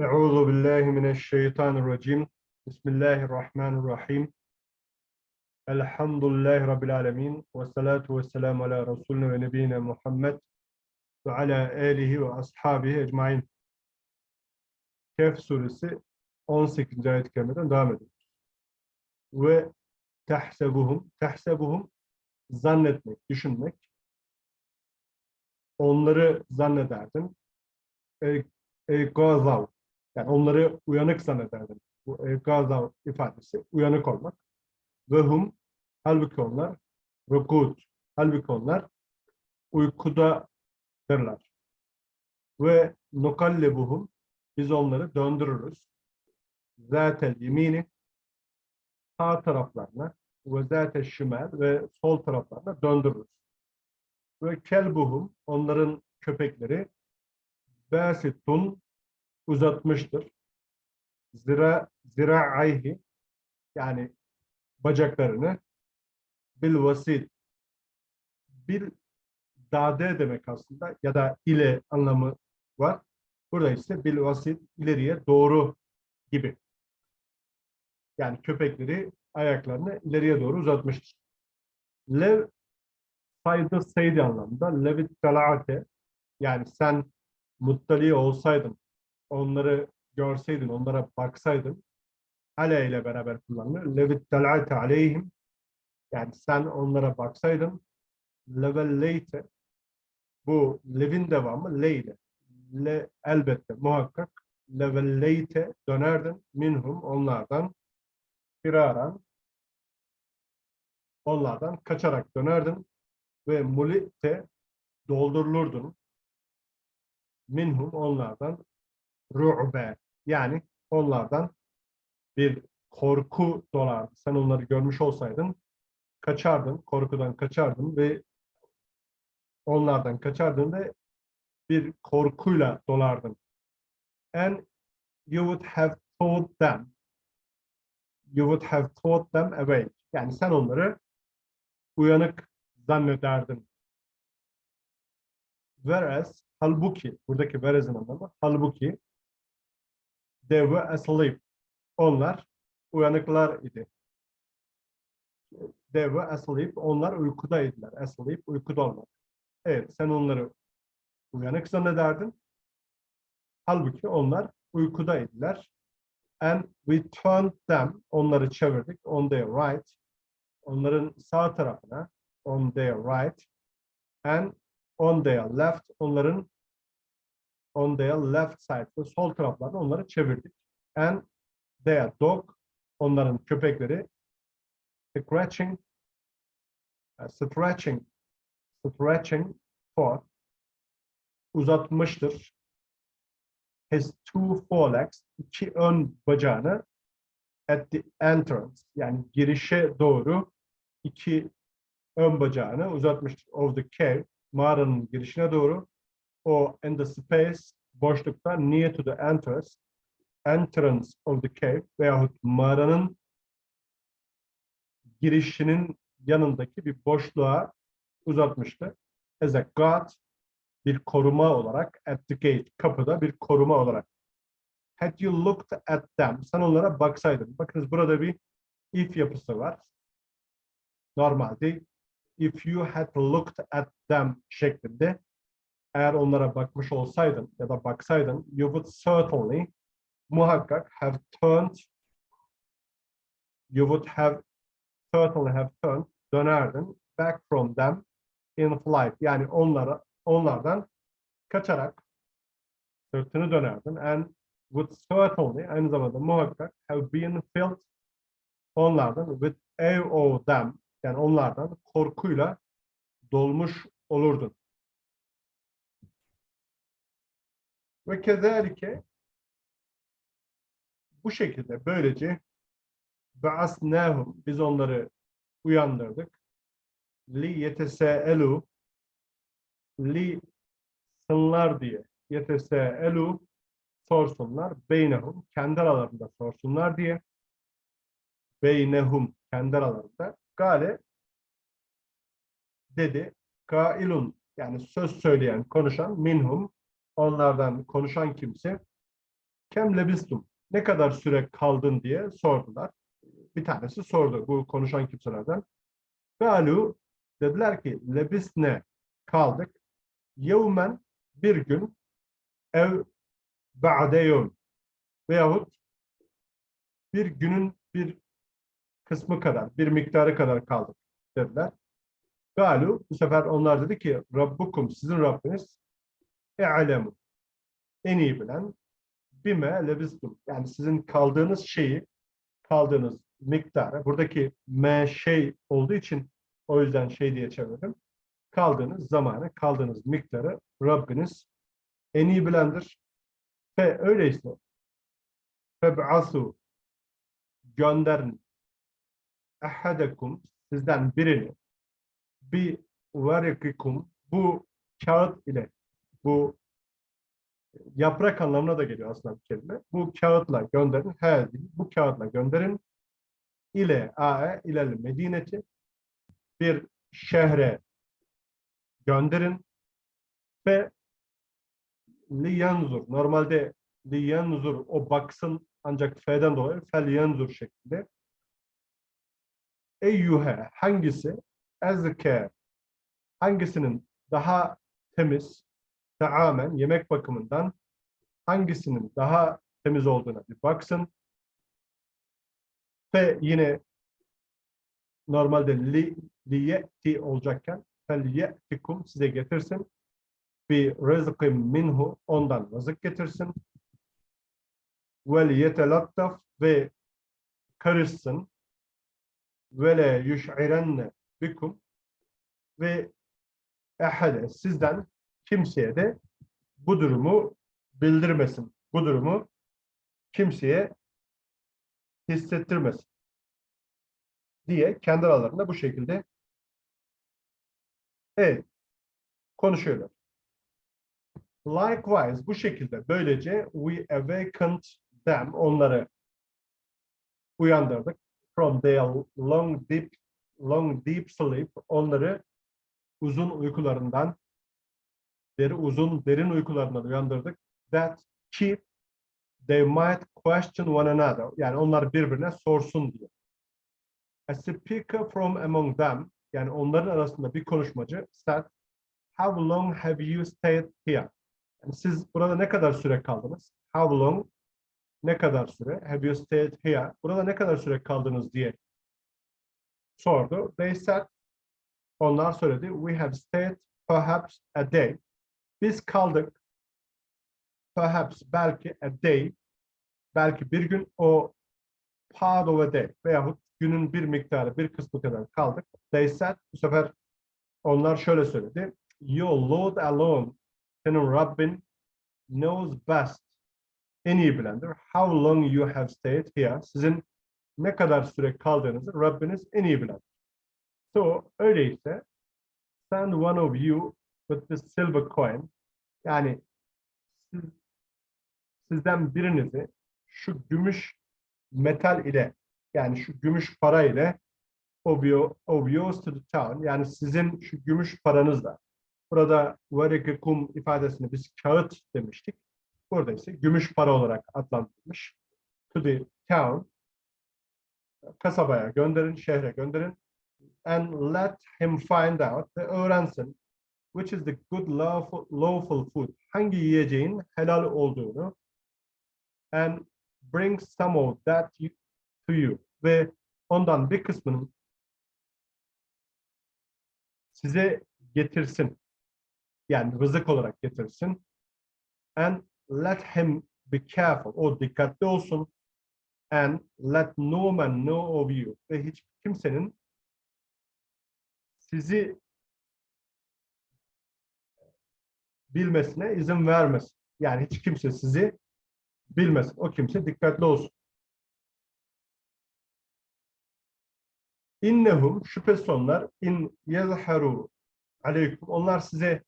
Euzu billahi mineşşeytanirracim. Bismillahirrahmanirrahim. Elhamdülillahi Rabbil alemin. Ve salatu ve selamu ala Resulüne ve nebine Muhammed ve ala alihi ve ashabihi ecmain. Kehf suresi 18. ayet-i kerimeden devam ediyoruz. Ve tehsebuhum, tehsebuhum zannetmek, düşünmek. Onları zannederdin. E, e, yani onları uyanık zannederdim. Bu e, gazav ifadesi uyanık olmak. Ve hum halbuki onlar rukud halbuki onlar uykudadırlar. Ve nukallebuhum biz onları döndürürüz. Zatel yemini sağ taraflarına ve zatel şimal ve sol taraflarına döndürürüz. Ve kelbuhum onların köpekleri basitun uzatmıştır. Zira zira'ayhi yani bacaklarını bil vasit bil dade demek aslında ya da ile anlamı var. Burada ise bil vasit ileriye doğru gibi. Yani köpekleri ayaklarını ileriye doğru uzatmıştır. Lev saydı saydı anlamında levit talate yani sen muttali olsaydın onları görseydin, onlara baksaydın ale ile beraber kullanılır. Levit talate aleyhim yani sen onlara baksaydın levelleyte bu levin devamı le. Le, elbette muhakkak levelleyte dönerdin minhum onlardan firaran onlardan kaçarak dönerdin ve mulite doldurulurdun minhum onlardan ru'be yani onlardan bir korku dolardı. Sen onları görmüş olsaydın kaçardın, korkudan kaçardın ve onlardan kaçardın ve bir korkuyla dolardın. And you would have taught them you would have taught them awake. Yani sen onları uyanık zannederdin. Whereas halbuki buradaki whereas'ın anlamı halbuki they were asleep. Onlar uyanıklar idi. They were asleep. Onlar uykudaydılar. Asleep, uykuda olmak. Evet, sen onları uyanık zannederdin. Halbuki onlar uykudaydılar. And we turned them, onları çevirdik on their right. Onların sağ tarafına, on their right. And on their left, onların on their left side, sol taraflarına onları çevirdik. And their dog, onların köpekleri scratching, uh, stretching, stretching for uzatmıştır. His two forelegs, iki ön bacağını at the entrance, yani girişe doğru iki ön bacağını uzatmıştır. Of the cave, mağaranın girişine doğru. O in the space, boşlukta near to the entrance, entrance of the cave veyahut mağaranın girişinin yanındaki bir boşluğa uzatmıştı. As a guard, bir koruma olarak, at the gate, kapıda bir koruma olarak. Had you looked at them, sen onlara baksaydın. Bakınız burada bir if yapısı var. Normalde if you had looked at them şeklinde eğer onlara bakmış olsaydın ya da baksaydın you would certainly muhakkak have turned you would have certainly have turned dönerdin back from them in flight yani onlara onlardan kaçarak sırtını dönerdin and would certainly aynı zamanda muhakkak have been filled onlardan with awe of them yani onlardan korkuyla dolmuş olurdun. Ve kezalike bu şekilde böylece ba'asnahum biz onları uyandırdık. Li yeteseelu li sınlar diye yeteseelu sorsunlar. Beynehum kendi aralarında sorsunlar diye. Beynehum kendi aralarında. Gale dedi kailun yani söz söyleyen konuşan minhum onlardan konuşan kimse Kem lebistum. Ne kadar süre kaldın diye sordular. Bir tanesi sordu bu konuşan kimselerden. Galu dediler ki lebisne kaldık. Yevmen bir gün ev ba'de yevm veyahut bir günün bir kısmı kadar, bir miktarı kadar kaldık dediler. Galu bu sefer onlar dedi ki Rabbukum sizin Rabbiniz e'alemu en iyi bilen bime lebistum. Yani sizin kaldığınız şeyi kaldığınız miktarı buradaki me şey olduğu için o yüzden şey diye çevirdim. Kaldığınız zamanı, kaldığınız miktarı Rabbiniz en iyi bilendir. Ve öyleyse feb'asu gönderin ehadekum sizden birini bir varikikum bu kağıt ile bu yaprak anlamına da geliyor aslında bir kelime. Bu kağıtla gönderin. He, bu kağıtla gönderin. ile ae ilel medineti bir şehre gönderin ve li yanzur. Normalde li yanzur o baksın ancak fe'den dolayı fel yanzur şeklinde. Eyyuhe hangisi ezke hangisinin daha temiz taamen yemek bakımından hangisinin daha temiz olduğuna bir baksın. Ve yine normalde li, liyeti olacakken felyetikum size getirsin. Bir rızkım minhu ondan rızık getirsin. Ve liyetelattaf ve karışsın. Ve le yuş'irenne bikum ve ehade sizden kimseye de bu durumu bildirmesin. Bu durumu kimseye hissettirmesin diye kendi aralarında bu şekilde evet, konuşuyorlar. Likewise bu şekilde böylece we awakened them onları uyandırdık from their long deep long deep sleep onları uzun uykularından deri uzun derin uykularından uyandırdık that keep they might question one another yani onlar birbirine sorsun diye. A speaker from among them yani onların arasında bir konuşmacı said How long have you stayed here? Yani siz burada ne kadar süre kaldınız? How long ne kadar süre? Have you stayed here? Burada ne kadar süre kaldınız diye sordu. They said onlar söyledi. We have stayed perhaps a day. Biz kaldık. Perhaps belki a day. Belki bir gün o part of a day veyahut günün bir miktarı, bir kısmı kadar kaldık. They said, bu sefer onlar şöyle söyledi. Your Lord alone, senin Rabbin knows best, en iyi bilendir. How long you have stayed here. Sizin ne kadar süre kaldığınızı Rabbiniz en iyi bilendir. So, öyleyse send one of you with the silver coin. Yani siz, sizden birinizi şu gümüş metal ile yani şu gümüş para ile of yours to the town yani sizin şu gümüş paranızla burada verikum ifadesini biz kağıt demiştik. Burada ise gümüş para olarak adlandırılmış. To the town kasabaya gönderin, şehre gönderin and let him find out ve öğrensin which is the good lawful, lawful food hangi yiyeceğin helal olduğunu and bring some of that to you ve ondan bir kısmını size getirsin. Yani rızık olarak getirsin. And let him be careful. O dikkatli olsun. And let no man know of you. Ve hiç kimsenin sizi bilmesine izin vermesin. Yani hiç kimse sizi bilmesin. O kimse dikkatli olsun. İnnehum şüphesiz onlar in yezharu aleyküm. Onlar size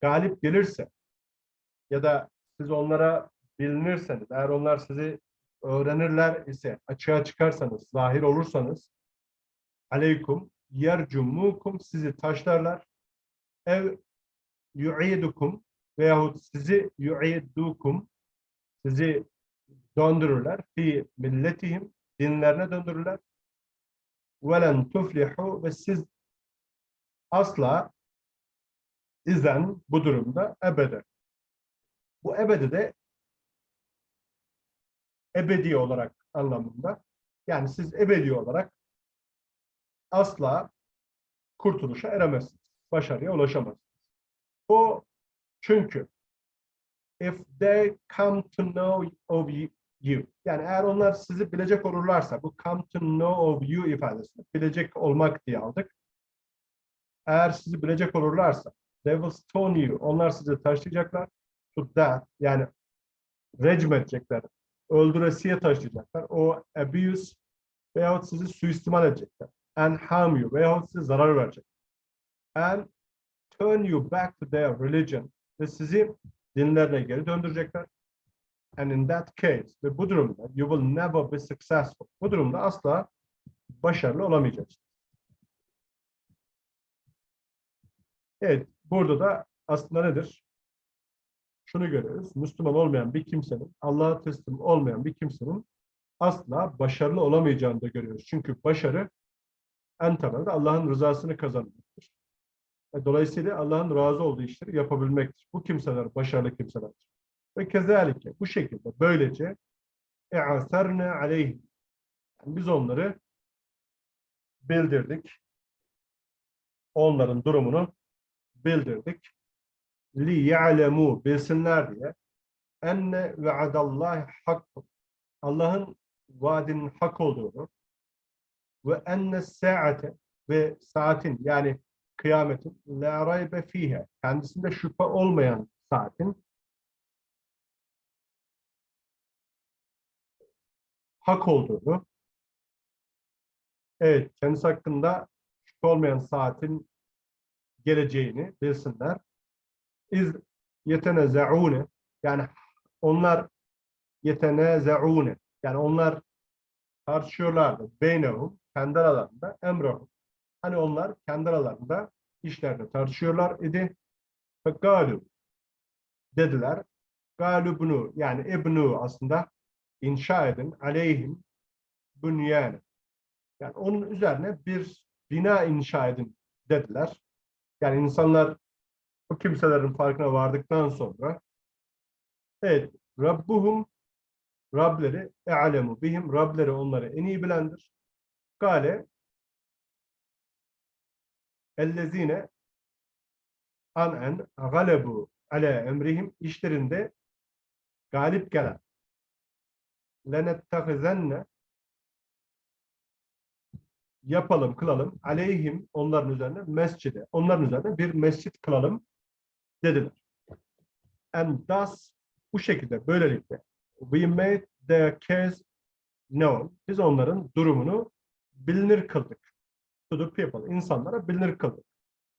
galip gelirse ya da siz onlara bilinirseniz, eğer onlar sizi öğrenirler ise, açığa çıkarsanız, zahir olursanız aleyküm yercumukum sizi taşlarlar ev yu'idukum veyahut sizi yu'idukum sizi döndürürler. Fi milletihim dinlerine döndürürler. Velen tuflihu ve siz asla izen bu durumda ebede. Bu ebedi de ebedi olarak anlamında. Yani siz ebedi olarak asla kurtuluşa eremezsiniz. Başarıya ulaşamazsınız. O çünkü if they come to know of you yani eğer onlar sizi bilecek olurlarsa bu come to know of you ifadesini bilecek olmak diye aldık. Eğer sizi bilecek olurlarsa they will stone you. Onlar sizi taşlayacaklar. To death yani recm edecekler. Öldüresiye taşlayacaklar. O abuse veyahut sizi suistimal edecekler. And harm you veyahut size zarar verecek. And turn you back to their religion ve sizi dinlerine geri döndürecekler. And in that case ve bu durumda you will never be successful. Bu durumda asla başarılı olamayacaksın. Evet, burada da aslında nedir? Şunu görüyoruz. Müslüman olmayan bir kimsenin, Allah'a teslim olmayan bir kimsenin asla başarılı olamayacağını da görüyoruz. Çünkü başarı en temelde Allah'ın rızasını kazanmaktır. Dolayısıyla Allah'ın razı olduğu işleri yapabilmektir. Bu kimseler başarılı kimselerdir. Ve kezalike bu şekilde böylece e'aserne aleyhim. Yani biz onları bildirdik. Onların durumunu bildirdik. Li ya'lemu bilsinler diye enne ve'adallahi hakkı. Allah'ın vaadinin hak olduğunu ve enne saate ve saatin yani kıyametin la raybe fihe kendisinde şüphe olmayan saatin hak olduğunu evet kendisi hakkında şüphe olmayan saatin geleceğini bilsinler. İz yeteneze'une yani onlar yeteneze'une yani onlar tartışıyorlardı. Beynehum kendi aralarında emrahum. Hani onlar kendi aralarında işlerde tartışıyorlar idi. Fekalu dediler. Galu bunu yani ibnu aslında inşa edin aleyhim bünyan. Yani onun üzerine bir bina inşa edin dediler. Yani insanlar bu kimselerin farkına vardıktan sonra evet Rabbuhum Rableri e'alemu bihim Rableri onları en iyi bilendir. Gale ellezine anen galebu ale emrihim işlerinde galip gelen lenettehizenne yapalım, kılalım. Aleyhim onların üzerine mescide. Onların üzerine bir mescit kılalım dediler. And thus bu şekilde böylelikle we made their case known. Biz onların durumunu bilinir kıldık. To the people. insanlara bilinir kıldık.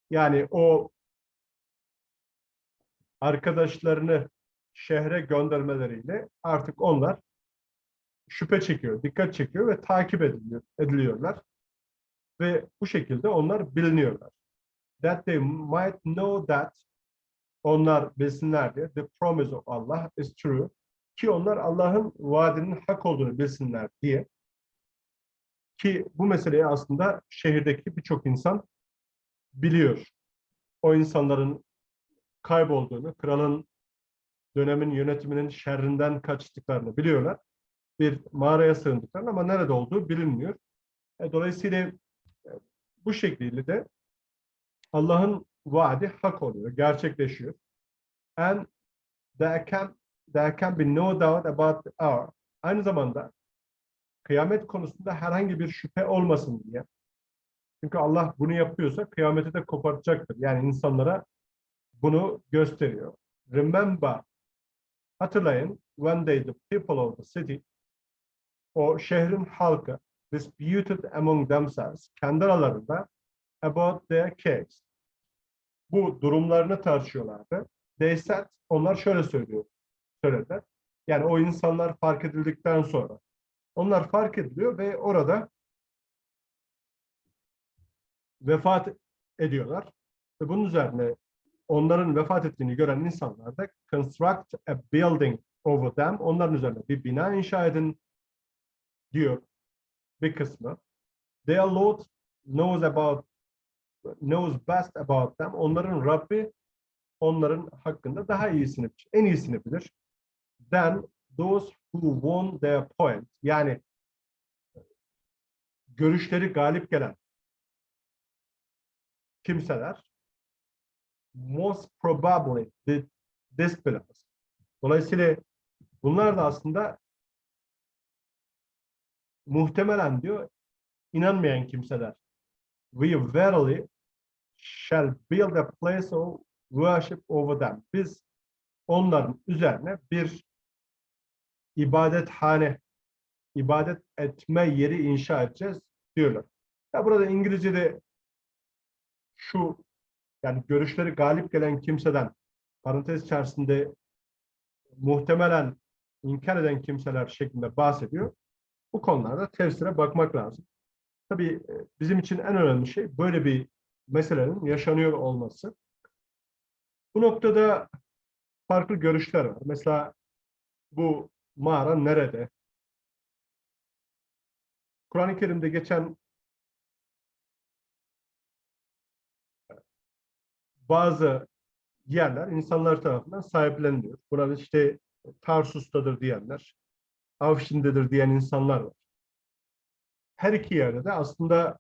Yani o arkadaşlarını şehre göndermeleriyle artık onlar şüphe çekiyor, dikkat çekiyor ve takip ediliyor, ediliyorlar. Ve bu şekilde onlar biliniyorlar. That they might know that onlar bilsinler diye the promise of Allah is true ki onlar Allah'ın vaadinin hak olduğunu bilsinler diye ki bu meseleyi aslında şehirdeki birçok insan biliyor. O insanların kaybolduğunu, kralın dönemin yönetiminin şerrinden kaçtıklarını biliyorlar. Bir mağaraya sığındıklarını ama nerede olduğu bilinmiyor. E, dolayısıyla e, bu şekliyle de Allah'ın vaadi hak oluyor, gerçekleşiyor. And there can, there can be no doubt about the hour. Aynı zamanda kıyamet konusunda herhangi bir şüphe olmasın diye. Çünkü Allah bunu yapıyorsa kıyameti de kopartacaktır. Yani insanlara bunu gösteriyor. Remember, hatırlayın, when they, the people of the city, o şehrin halkı disputed among themselves, kendi aralarında about their case. Bu durumlarını tartışıyorlardı. They said, onlar şöyle söylüyor, söylediler. Yani o insanlar fark edildikten sonra. Onlar fark ediliyor ve orada vefat ediyorlar. Ve bunun üzerine onların vefat ettiğini gören insanlar da construct a building over them. Onların üzerine bir bina inşa edin diyor bir kısmı. Their Lord knows about knows best about them. Onların Rabbi onların hakkında daha iyisini, en iyisini bilir. Then those who won their point, yani görüşleri galip gelen kimseler most probably did this. Dolayısıyla bunlar da aslında muhtemelen diyor inanmayan kimseler. We verily shall build a place of worship over them. Biz onların üzerine bir ibadethane, ibadet etme yeri inşa edeceğiz diyorlar. Ya burada İngilizce'de şu yani görüşleri galip gelen kimseden parantez içerisinde muhtemelen inkar eden kimseler şeklinde bahsediyor. Bu konularda tefsire bakmak lazım. Tabii e, bizim için en önemli şey böyle bir meselenin yaşanıyor olması. Bu noktada farklı görüşler var. Mesela bu mağara nerede? Kur'an-ı Kerim'de geçen bazı yerler insanlar tarafından sahipleniliyor. Burada işte Tarsus'tadır diyenler, Avşin'dedir diyen insanlar var. Her iki yerde de aslında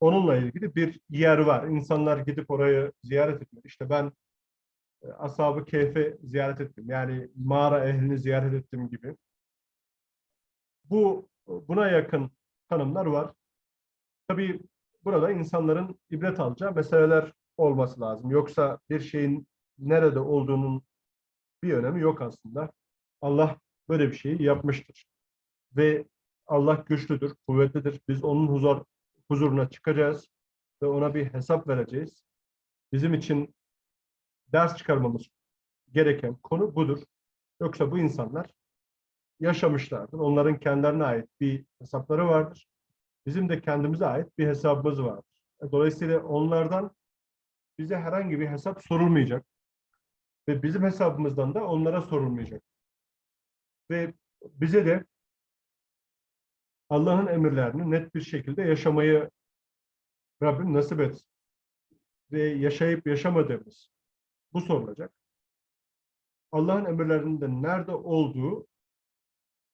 onunla ilgili bir yer var. İnsanlar gidip orayı ziyaret ediyor. İşte ben Ashab-ı Kehf'i ziyaret ettim. Yani mağara ehlini ziyaret ettim gibi. Bu buna yakın tanımlar var. Tabii burada insanların ibret alacağı meseleler olması lazım. Yoksa bir şeyin nerede olduğunun bir önemi yok aslında. Allah böyle bir şeyi yapmıştır. Ve Allah güçlüdür, kuvvetlidir. Biz onun huzur, huzuruna çıkacağız ve ona bir hesap vereceğiz. Bizim için ders çıkarmamız gereken konu budur. Yoksa bu insanlar yaşamışlardır. Onların kendilerine ait bir hesapları vardır. Bizim de kendimize ait bir hesabımız vardır. Dolayısıyla onlardan bize herhangi bir hesap sorulmayacak. Ve bizim hesabımızdan da onlara sorulmayacak. Ve bize de Allah'ın emirlerini net bir şekilde yaşamayı Rabbim nasip etsin. Ve yaşayıp yaşamadığımız bu sorulacak. Allah'ın emirlerinde nerede olduğu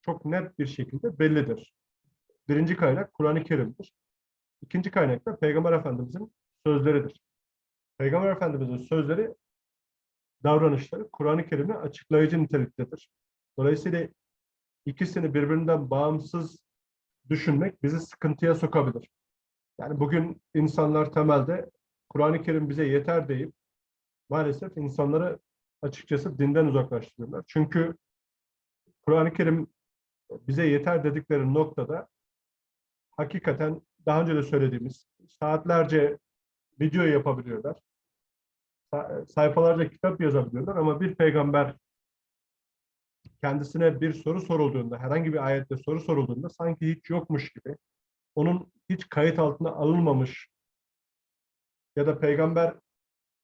çok net bir şekilde bellidir. Birinci kaynak Kur'an-ı Kerim'dir. İkinci kaynak da Peygamber Efendimiz'in sözleridir. Peygamber Efendimiz'in sözleri, davranışları Kur'an-ı Kerim'e açıklayıcı niteliktedir. Dolayısıyla ikisini birbirinden bağımsız düşünmek bizi sıkıntıya sokabilir. Yani bugün insanlar temelde Kur'an-ı Kerim bize yeter deyip maalesef insanları açıkçası dinden uzaklaştırıyorlar. Çünkü Kur'an-ı Kerim bize yeter dedikleri noktada hakikaten daha önce de söylediğimiz saatlerce video yapabiliyorlar. Sayfalarca kitap yazabiliyorlar ama bir peygamber kendisine bir soru sorulduğunda, herhangi bir ayette soru sorulduğunda sanki hiç yokmuş gibi, onun hiç kayıt altına alınmamış ya da peygamber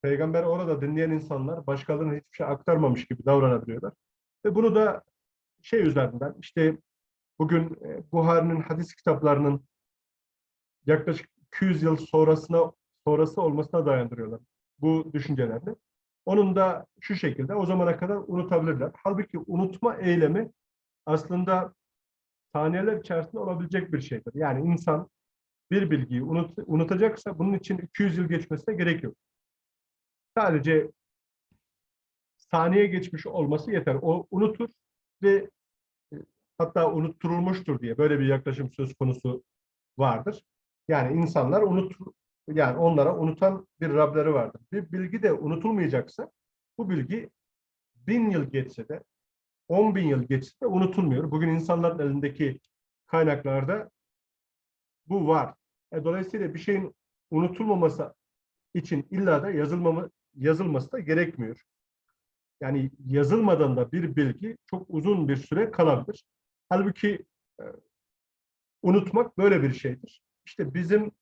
peygamber orada dinleyen insanlar başkalarına hiçbir şey aktarmamış gibi davranabiliyorlar. Ve bunu da şey üzerinden işte bugün e, Buhari'nin hadis kitaplarının yaklaşık 200 yıl sonrasına sonrası olmasına dayandırıyorlar bu düşüncelerini. Onun da şu şekilde o zamana kadar unutabilirler. Halbuki unutma eylemi aslında saniyeler içerisinde olabilecek bir şeydir. Yani insan bir bilgiyi unut, unutacaksa bunun için 200 yıl geçmesine gerek yok. Sadece saniye geçmiş olması yeter. O unutur ve e, hatta unutturulmuştur diye böyle bir yaklaşım söz konusu vardır. Yani insanlar unut yani onlara unutan bir Rableri vardır. Bir bilgi de unutulmayacaksa bu bilgi bin yıl geçse de on bin yıl geçse de unutulmuyor. Bugün insanların elindeki kaynaklarda bu var. E, dolayısıyla bir şeyin unutulmaması için illa da yazılmamı, yazılması da gerekmiyor. Yani yazılmadan da bir bilgi çok uzun bir süre kalabilir. Halbuki e, unutmak böyle bir şeydir. İşte bizim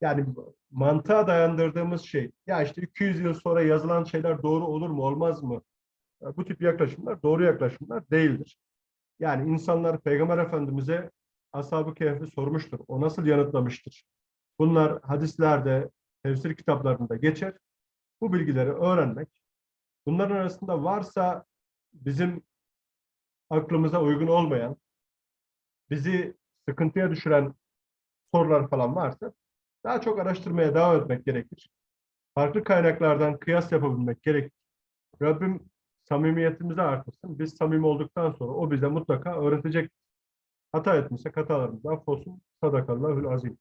yani mantığa dayandırdığımız şey ya işte 200 yıl sonra yazılan şeyler doğru olur mu olmaz mı e, bu tip yaklaşımlar doğru yaklaşımlar değildir. Yani insanlar Peygamber Efendimiz'e Ashab-ı Kehf'i sormuştur. O nasıl yanıtlamıştır? Bunlar hadislerde, tefsir kitaplarında geçer. Bu bilgileri öğrenmek, bunların arasında varsa bizim aklımıza uygun olmayan, bizi sıkıntıya düşüren sorular falan varsa daha çok araştırmaya devam etmek gerekir. Farklı kaynaklardan kıyas yapabilmek gerekir. Rabbim samimiyetimizi artırsın. Biz samimi olduktan sonra o bize mutlaka öğretecek. Hata etmişsek hatalarımızdan olsun. Sadakallahül azim.